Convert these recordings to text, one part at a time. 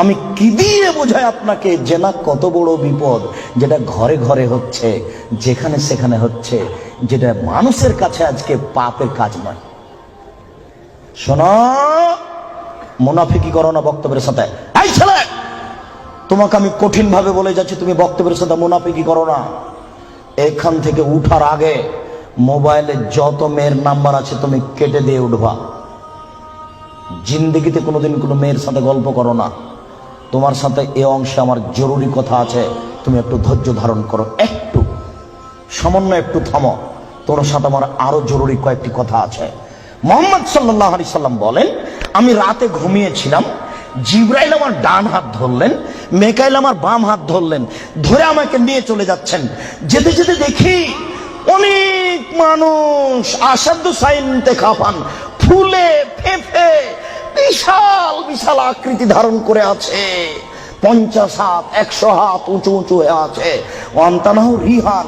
আমি কি দিয়ে বোঝাই আপনাকে জেনা কত বড় বিপদ যেটা ঘরে ঘরে হচ্ছে, যেখানে সেখানে হচ্ছে, যেটা মানুষের কাছে আজকে পাপের কাজ নয়। শোনো মুনাফিকি করো না বক্তব্যের সাথে। এই ছেলে, তোমাকে আমি কঠিন ভাবে বলে যাচ্ছি, তুমি বক্তব্যের সাথে মুনাফিকি করো না। এখান থেকে উঠার আগে মোবাইলে যত মেয়ের নাম্বার আছে, তুমি কেটে দিয়ে উঠবা। জিন্দগিতে কোনোদিন কোনো মেয়ের সাথে গল্প করো না। তোমার সাথে এ অংশে আমার জরুরি কথা আছে। তুমি একটু ধৈর্য ধারণ করো। একটু। সামান্য একটু থামো। তোমার সাথে আমার আরও জরুরি কয়েকটি কথা আছে। মোহাম্মদ সাল্লাহ আলি সাল্লাম বলেন, আমি রাতে ঘুমিয়েছিলাম। জিব্রাইল আমার ডান হাত ধরলেন, মেকাইল আমার বাম হাত ধরলেন, ধরে আমাকে নিয়ে চলে যাচ্ছেন। যেতে যেতে দেখি অনেক মানুষ আসাধ্য সাইনতে খাফান ফুলে, ফেফে বিশাল বিশাল আকৃতি ধারণ করে আছে। পঞ্চাশ হাত, একশো হাত উঁচু উঁচু হয়ে আছে। অন্তানাহ রিহান,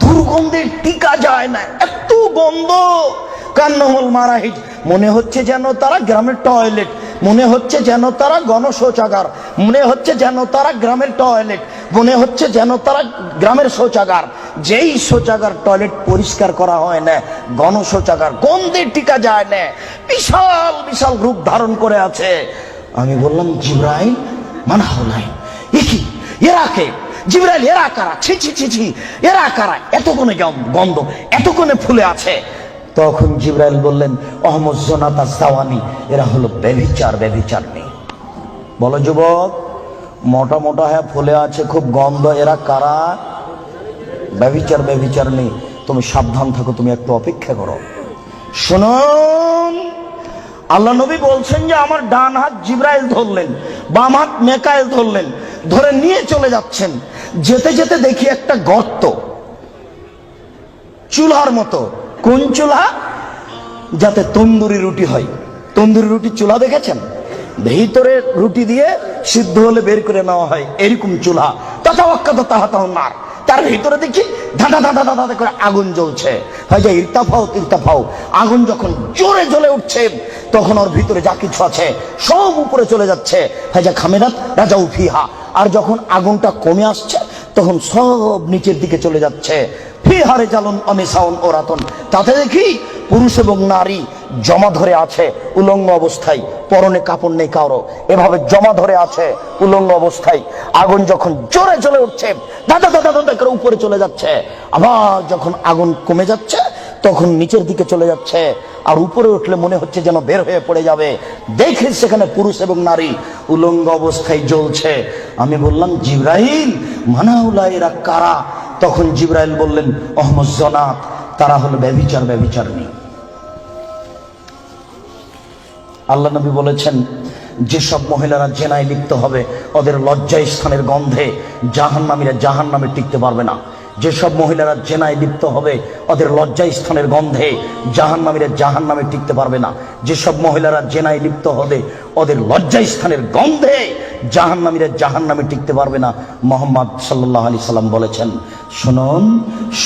দুর্গন্ধের টিকা যায় না, এত গন্ধ। কান্নহল মারাহিজ, মনে হচ্ছে যেন তারা গ্রামের টয়লেট, মনে হচ্ছে যেন তারা গণশৌচাগার, মনে হচ্ছে যেন তারা গ্রামের টয়লেট, মনে হচ্ছে যেন তারা গ্রামের শৌচাগার। যেই শৌচাগার টয়লেট পরিষ্কার করা হয় না গণশৌচাগার গন্ধে টিকা যায় না, বিশাল বিশাল রূপ ধারণ করে আছে। আমি বললাম, জিব্রাইল মানা হলাই কি? এরা কে? জিব্রাইল, এরা কারা? ছি ছি ছি ছি, এরা কারা? এত কোনে গন্ধ? এত কোনে ফুলে আছে? তখন জিব্রাইল বললেন, অহমদ জোনাতা সাওয়ানি, এরা হলো বেবিচার বেবিচার নেই। বলো, যুবক, মোটা মোটা হ্যাঁ ফুলে আছে, খুব গন্ধ, এরা কারা? ব্যবিচার ব্যবিচার নেই। তুমি সাবধান থাকো, তুমি একটু অপেক্ষা করো। শুনুন, আল্লাহ নবী বলছেন যে আমার ডান হাত জিব্রাইল ধরলেন, বাম হাত মেকাইল ধরলেন, ধরে নিয়ে চলে যাচ্ছেন। যেতে যেতে দেখি একটা গর্ত, চুলার মতো। কোন চুলা? যাতে তন্দুরি রুটি হয়। তন্দুরি রুটি চুলা দেখেছেন? ভিতরে রুটি দিয়ে সিদ্ধ হলে বের করে নেওয়া হয়, এরকম চুলা। তথা অক্ষত তাহা তাহ তার ভিতরে দেখি ধাঁধা ধাঁধা ধাঁধা করে আগুন জ্বলছে। হয় যে ইর্তাফাও তির্তাফাও আগুন যখন জোরে জ্বলে উঠছে, তখন ওর ভিতরে যা কিছু আছে সব উপরে চলে যাচ্ছে। হয় যে খামেরাত রাজা উফিহা আর যখন আগুনটা কমে আসছে, তখন সব নিচের দিকে চলে যাচ্ছে। ফিহারে জ্বালন অমিসাউন ও রাতন। তাতে দেখি পুরুষ এবং নারী জমা ধরে আছে উলঙ্গ অবস্থায়, পরনে কাপড় নেই কারও। এভাবে জমা ধরে আছে উলঙ্গ অবস্থায়। আগুন যখন জোরে চলে উঠছে দাদা দাদা দাদা করে উপরে চলে যাচ্ছে। আবার যখন আগুন কমে যাচ্ছে, তখন নিচের দিকে চলে যাচ্ছে। আর উপরে উঠলে মনে হচ্ছে যেন বের হয়ে পড়ে যাবে। দেখে সেখানে পুরুষ এবং নারী উলঙ্গ অবস্থায় জ্বলছে। আমি বললাম জিব্রাহিম মানাউলা এরা কারা? তখন জিব্রাইল বললেন, অহমদ জনাত তারা হলো ব্যবিচার ব্যবিচার নেই আল্লাহ নবী বলেছেন, যেসব মহিলারা জেনায় লিপ্ত হবে, ওদের লজ্জায় স্থানের গন্ধে জাহান নামীরা জাহান নামে টিকতে পারবে না। যেসব মহিলারা জেনায় লিপ্ত হবে, ওদের লজ্জা স্থানের গন্ধে জাহান নামীরা জাহান নামে টিকতে পারবে না। যেসব মহিলারা জেনায় লিপ্ত হবে, ওদের লজ্জা স্থানের গন্ধে জাহান নামীরা জাহান নামে টিকতে পারবে না। মোহাম্মদ সাল্লাহ আলি সাল্লাম বলেছেন, শুনুন,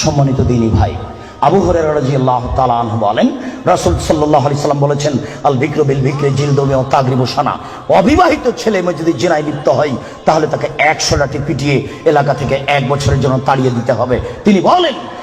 সম্মানিত দিনী ভাই আবু হরে রাদিয়াল্লাহু তাআলা তালান বলেন, রাসুল সাল্লাহ আলি সাল্লাম বলেছেন, আল বিক্র বিল বিক্রে জিলদমি ও তাগরি সানা। অবিবাহিত ছেলে মেয়ে যদি জেনায় লিপ্ত হয়, তাহলে তাকে একশো লাঠি পিটিয়ে এলাকা থেকে এক বছরের জন্য তাড়িয়ে দিতে হবে। তিনি বলেন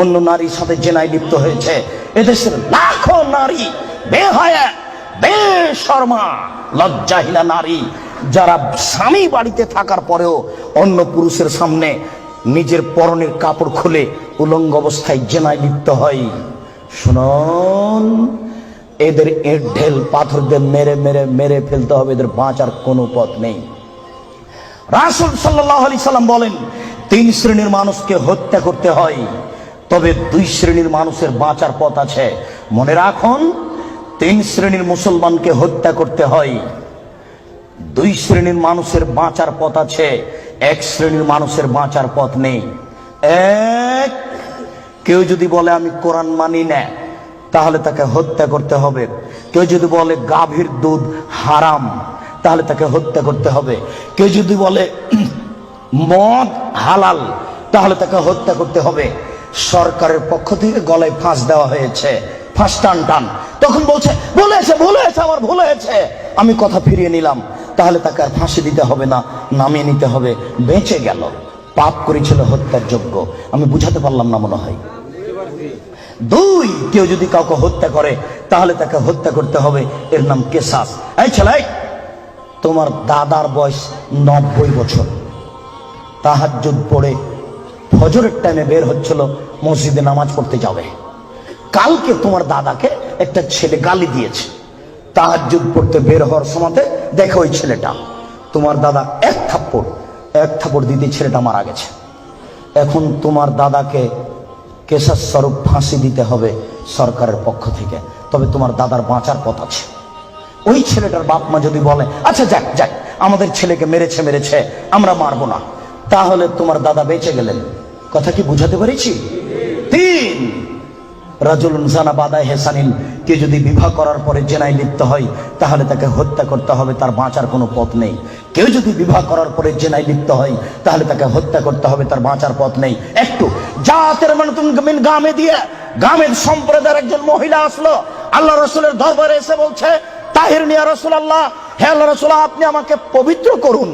অন্য নারীর সাথে জেনায় লিপ্ত হয়েছে। এদেশের লাখো নারী বেহায়া, বেশর্মা, লজ্জাহীনা নারী, যারা স্বামী বাড়িতে থাকার পরেও অন্য পুরুষের সামনে নিজের পরনের কাপড় খুলে উলঙ্গ অবস্থায় জেনায় লিপ্ত হয়। শুনুন, এদের এর ঢেল পাথর দিয়ে মেরে মেরে মেরে ফেলতে হবে, এদের বাঁচার কোনো পথ নেই। রাসুল সাল্লাহ আলি সাল্লাম বলেন, তিন শ্রেণির মানুষকে হত্যা করতে হয়। তবে দুই শ্রেণির মানুষের বাঁচার পথ আছে। মনে রাখুন, তিন শ্রেণির মুসলমানকে হত্যা করতে হয়। দুই শ্রেণির মানুষের বাঁচার পথ আছে, এক শ্রেণির মানুষের বাঁচার পথ নেই। এক, কেউ যদি বলে, আমি কোরআন মানি না, তাহলে তাকে হত্যা করতে হবে। কেউ যদি বলে, গাভীর দুধ হারাম, তাহলে তাকে হত্যা করতে হবে। কেউ যদি বলে, মদ হালাল, তাহলে তাকে হত্যা করতে হবে। সরকারের পক্ষ থেকে গলায় ফাঁস দেওয়া হয়েছে। ফাঁস টান টান। তখন বলছে বলেছে ভুলেছে আমার ভুল হয়েছে। আমি কথা ফিরিয়ে নিলাম। তাহলে তাকে আর ফাঁসি দিতে হবে না, নামিয়ে নিতে হবে। বেঁচে গেল। পাপ করেছিল হত্যার যোগ্য। আমি বুঝাতে পারলাম না মনে হয়। দুই, কেউ যদি কাউকে হত্যা করে, তাহলে তাকে হত্যা করতে হবে। এর নাম কেসাস। এই ছেলে তোমার দাদার বয়স নব্বই বছর। তাহাজ্জুদ পড়ে ফজরের টাইমে বের হচ্ছিল, মসজিদে নামাজ পড়তে যাবে। কালকে তোমার দাদাকে একটা ছেলে গালি দিয়েছে। তাহাজ্জুদ পড়তে বের হওয়ার সময় দেখো ওই ছেলেটা। তোমার দাদা এক থাপ্পড় এক থাপ্পড় দিতে ছেলেটা মারা গেছে। এখন তোমার দাদাকে কেশার স্বরূপ ফাঁসি দিতে হবে সরকারের পক্ষ থেকে। তবে তোমার দাদার বাঁচার পথ আছে। ওই ছেলেটার বাপ মা যদি বলে আচ্ছা যাক যাক, আমাদের ছেলেকে মেরেছে মেরেছে, আমরা মারবো না। তাহলে তোমার দাদা বেঁচে গেলেন। কথা কি বুঝাতে পেরেছি? তিন। রাজুলুন জানা বাদায় হেসানিন কে যদি বিবাহ করার পরে জেনায় লিপ্ত হয়, তাহলে তাকে হত্যা করতে হবে, তার বাঁচার কোনো পথ নেই। কেউ যদি বিবাহ করার পরে জেনায় লিপ্ত হয়, তাহলে তাকে হত্যা করতে হবে, তার বাঁচার পথ নেই। একটু, জাতের মানে গ্রামে দিয়ে গ্রামের সম্প্রদায়ের একজন মহিলা আসলো, আল্লাহ রসুলের দরবারে এসে বলছে, তাহির নিয়া রসুল আল্লাহ হে আল্লাহ রসুল, আপনি আমাকে পবিত্র করুন।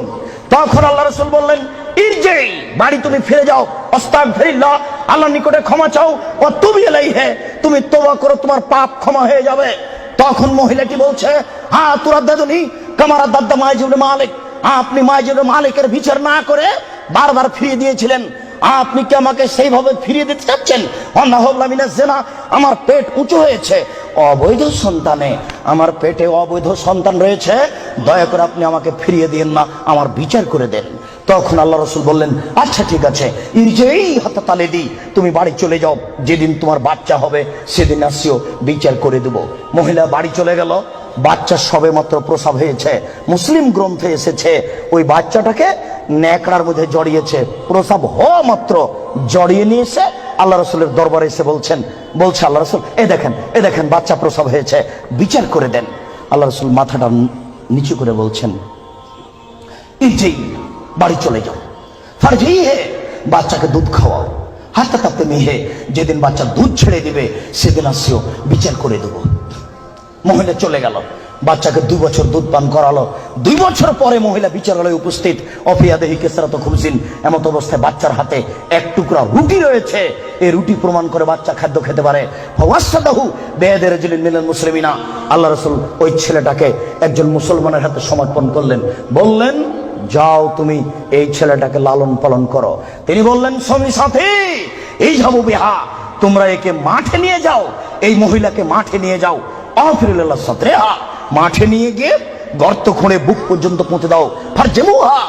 তখন আল্লাহ রসুল বললেন ইরজেই বাড়ি তুমি ফিরে যাও। অস্তাক ফিরিল্লাহ আল্লাহর নিকটে ক্ষমা চাও। ও তুমি এলাই হে তুমি তোবা করো, তোমার পাপ ক্ষমা হয়ে যাবে। তখন মহিলাটি বলছে হ্যাঁ তোরা দাদুনি, কামারা দাদা মাইজুল মালিক। আপনি মাইজুল মালিকের বিচার না করে বারবার ফিরিয়ে দিয়েছিলেন। আপনি কি আমাকে সেইভাবে ফিরিয়ে দিতে চাচ্ছেন? অন্নাহমিনা জেনা, আমার পেট উঁচু হয়েছে। অবৈধ সন্তানে, আমার পেটে অবৈধ সন্তান রয়েছে, দয়া করে আপনি আমাকে ফিরিয়ে দিন না, আমার বিচার করে দেন। তখন আল্লাহ রসুল বললেন আচ্ছা ঠিক আছে, ইরজেই হাতে তালে দিই, তুমি বাড়ি চলে যাও, যেদিন তোমার বাচ্চা হবে, সেদিন আসিও, বিচার করে দেব। মহিলা বাড়ি চলে গেল, বাচ্চা সবে মাত্র প্রসব হয়েছে, মুসলিম গ্রন্থে এসেছে, ওই বাচ্চাটাকে ন্যাকড়ার মধ্যে জড়িয়েছে, প্রসাব হওয়া মাত্র জড়িয়ে নিয়ে এসে আল্লাহ রসুলের দরবারে এসে বলছেন, বলছে আল্লাহ রসুল, এ দেখেন এ দেখেন, বাচ্চা প্রসব হয়েছে, বিচার করে দেন। আল্লাহ রসুল মাথাটা নিচু করে বলছেন ইজেই বাড়ি চলে যাও। ফারজি হে বাচ্চাকে দুধ খাওয়াও। হাতে কাঁপতে মেহে, যেদিন বাচ্চা দুধ ছেড়ে দিবে, সেদিন আসিও, বিচার করে দেবো। মহিলা চলে গেল। বাচ্চাকে দুই বছর দুধ পান করালো। দুই বছর পরে মহিলা বিচারালয়ে উপস্থিত। অফিয়াদেহি কেসরাত খুমসিন এমত অবস্থায় বাচ্চার হাতে এক টুকরা রুটি রয়েছে। এই রুটি প্রমাণ করে বাচ্চা খাদ্য খেতে পারে। ওয়াসাদাহু বেয়াদের মিলেন মুসলিমিনা। আল্লাহ রসুল ওই ছেলেটাকে একজন মুসলমানের হাতে সমর্পণ করলেন। বললেন, যাও তুমি এই ছেলেটাকে লালন পালন করো। তিনি বললেন, স্বামী সাথে, এই যাব বিহা। তোমরা একে মাঠে নিয়ে যাও। এই মহিলাকে মাঠে নিয়ে যাও। মাঠে নিয়ে গিয়ে গর্ত খুঁড়ে বুক পর্যন্ত পৌঁছে দাও। ফার জেমুহা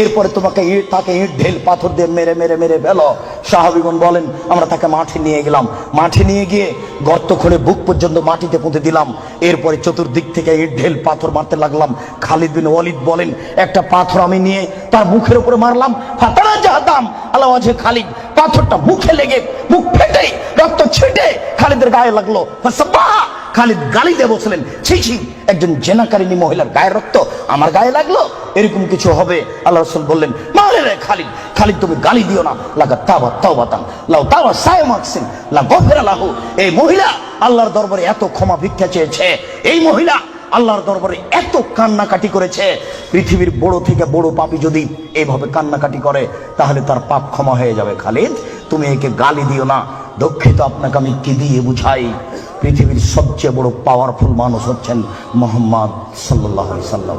এরপরে তোমাকে ইট, তাকে ইট, ঢেল, পাথর দিয়ে মেরে মেরে মেরে ফেলো। সাহাবিগণ বলেন, আমরা তাকে মাঠে নিয়ে গেলাম। মাঠে নিয়ে গিয়ে গর্ত খুঁড়ে বুক পর্যন্ত মাটিতে পুঁতে দিলাম। এরপরে চতুর্দিক থেকে ইট, ঢেল, পাথর মারতে লাগলাম। খালিদ বিন ওয়ালিদ বলেন, একটা পাথর আমি নিয়ে তার মুখের উপরে মারলাম। ফাতারা জাহাদাম আল্লাহ আছে খালিদ, পাথরটা মুখে লেগে, মুখ ফেটে, রক্ত ছিটে খালিদের গায়ে লাগল। খালিদ গালি দিয়ে বসলেন ছি ছি, একজন জেনাকারিনী মহিলার গায়ের রক্ত আমার গায়ে লাগল? এরকম কিছু হবে? আল্লাহ রসুল বললেন মারে রে খালিদ খালিদ তুমি গালি দিও না। লাগা তাবা তাওবাতান। লাউ তাওয়া সায় মাকসিন লা গফিরা লাহু। এই মহিলা আল্লাহর দরবারে এত ক্ষমা ভিক্ষা চেয়েছে। এই মহিলা আল্লাহর দরবারে এত কান্নাকাটি করেছে। পৃথিবীর বড় থেকে বড় পাপি যদি এইভাবে কান্নাকাটি করে, তাহলে তার পাপ ক্ষমা হয়ে যাবে, খালিদ। তুমি একে গালি দিও না। দুঃখিত আপনাকে আমি কি দিয়ে বুঝাই? পৃথিবীর সবচেয়ে বড় পাওয়ারফুল মানুষ হচ্ছেন মোহাম্মদ সাল্লাহ সাল্লাম।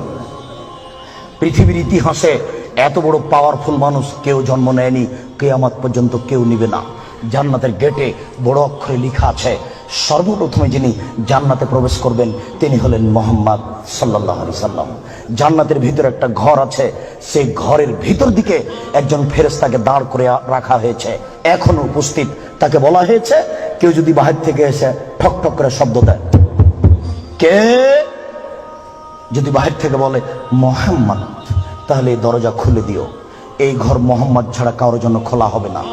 পৃথিবীর ইতিহাসে এত বড় পাওয়ারফুল মানুষ কেউ জন্ম নেয়নি, কেয়ামত পর্যন্ত কেউ নিবে না। জান্নাতের গেটে বড় অক্ষরে লেখা আছে, সর্বপ্রথমে যিনি জান্নাতে প্রবেশ করবেন, তিনি হলেন মোহাম্মদ সাল্লাহ আলি সাল্লাম। জান্নাতের ভিতরে একটা ঘর আছে, সেই ঘরের ভিতর দিকে একজন ফেরেস্তাকে দাঁড় করে রাখা হয়েছে। এখনও উপস্থিত, তাকে বলা হয়েছে কেউ যদি বাহির থেকে এসে ঠক ঠক করে শব্দ দেয়। কে? যদি বাহির থেকে বলে, মোহাম্মদ, তাহলে এই দরজা খুলে দিও। এই ঘর মোহাম্মদ ছাড়া কারোর জন্য খোলা হবে না।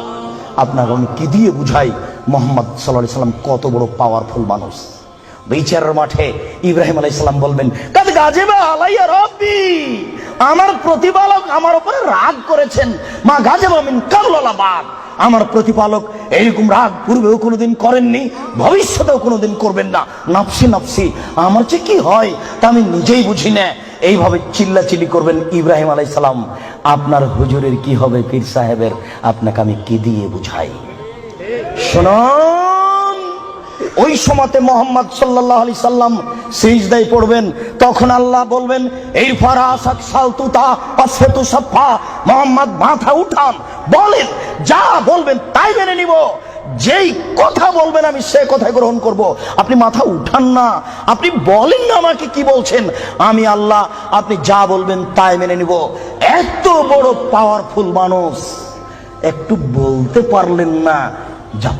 আপনাকে আমি কি দিয়ে বুঝাই, মোহাম্মদ সাল্লাহ সাল্লাম কত বড় পাওয়ারফুল মানুষ। বিচারের মাঠে ইব্রাহিম আলাই সাল্লাম বলবেন আমার প্রতিপালক আমার উপরে রাগ করেছেন, মা গাজেবা মিন কাবলাবাদ আমার প্রতিপালক এইরকম রাগ পূর্বেও কোনোদিন করেননি, ভবিষ্যতেও কোনোদিন করবেন না। নাফসি নাফসি, আমার যে কি হয় তা আমি নিজেই বুঝি না। এইভাবে চিল্লাচিল্লি করবেন ইব্রাহিম আলাই সালাম। আপনার হুজুরের কি হবে পীর সাহেবের? আপনাকে আমি কি দিয়ে বুঝাই? শুনুন। ওই সময়তে মোহাম্মদ সাল্লাহ আলি সাল্লাম সিজদাই পড়বেন, তখন আল্লাহ বলবেন, এই ফারা আসাক সালতুতা পাশেতু সাফা মোহাম্মদ মাথা উঠান, বলেন, যা বলবেন তাই মেনে নিব, যেই কথা বলবেন আমি সে কথাই গ্রহণ করব। আপনি মাথা উঠান না, আপনি বলেন না আমাকে কি বলছেন, আমি আল্লাহ, আপনি যা বলবেন তাই মেনে নিব। এত বড় পাওয়ারফুল মানুষ, একটু বলতে পারলেন না যাও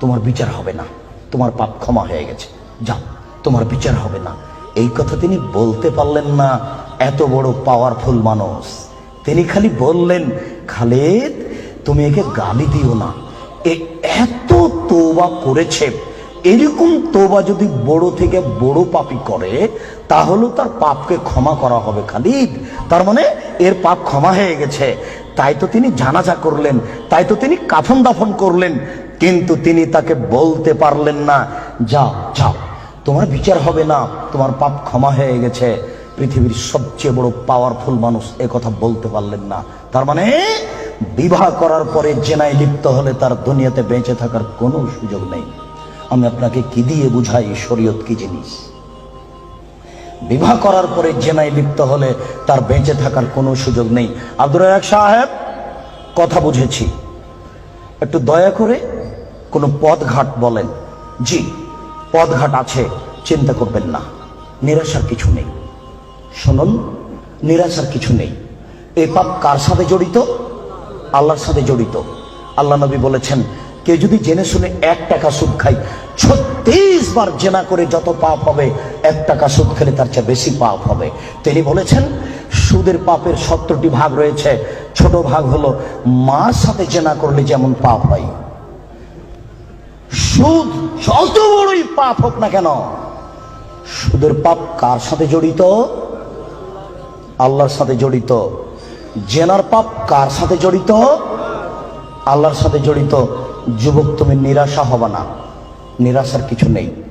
তোমার বিচার হবে না। তোমার পাপ ক্ষমা হয়ে গেছে। যাও, তোমার বিচার হবে না। এই কথা তিনি বলতে পারলেন না। এত বড় পাওয়ারফুল মানুষ। তিনি খালি বললেন, খালেদ, তুমি একে গালি দিও না। এ এত তোবা করেছে। এরকম তোবা যদি বড় থেকে বড় পাপি করে, তাহলে তার পাপকে ক্ষমা করা হবে খালিদ। তার মানে এর পাপ ক্ষমা হয়ে গেছে। তাই তো তিনি জানাজা করলেন। তাই তো তিনি কাফন দাফন করলেন। কিন্তু তিনি তাকে বলতে পারলেন না, যাও যাও, তোমার বিচার হবে না, তোমার পাপ ক্ষমা হয়ে গেছে। পৃথিবীর সবচেয়ে বড় পাওয়ারফুল মানুষ কথা বলতে পারলেন না। তার মানে বিবাহ করার পরে জেনায় লিপ্ত হলে তার দুনিয়াতে বেঁচে থাকার কোনো সুযোগ নেই। আমি আপনাকে কি দিয়ে বুঝাই শরীয়ত কি জিনিস? বিবাহ করার পরে জেনায় লিপ্ত হলে তার বেঁচে থাকার কোনো সুযোগ নেই। আব্দুর সাহেব, কথা বুঝেছি। একটু দয়া করে কোনো পথঘাট বলেন। জি, পথঘাট আছে, চিন্তা করবেন না। নিরাশার কিছু নেই। শুনুন, নিরাশার কিছু নেই। এই পাপ কার সাথে জড়িত? আল্লাহর সাথে জড়িত। আল্লাহ নবী বলেছেন, কেউ যদি জেনে শুনে এক টাকা সুদ খায়, ছত্রিশ বার জেনা করে যত পাপ হবে, এক টাকা সুদ খেলে তার চেয়ে বেশি পাপ হবে। তিনি বলেছেন, সুদের পাপের সত্তরটি ভাগ রয়েছে। ছোট ভাগ হলো মার সাথে জেনা করলে যেমন পাপ হয়। সুদ যত বড়ই পাপ হোক না কেন, সুদের পাপ কার সাথে জড়িত? আল্লাহর সাথে জড়িত। জেনার পাপ কার সাথে জড়িত? আল্লাহর সাথে জড়িত। যুবক, তুমি নিরাশা হবা না। নিরাশার কিছু নেই।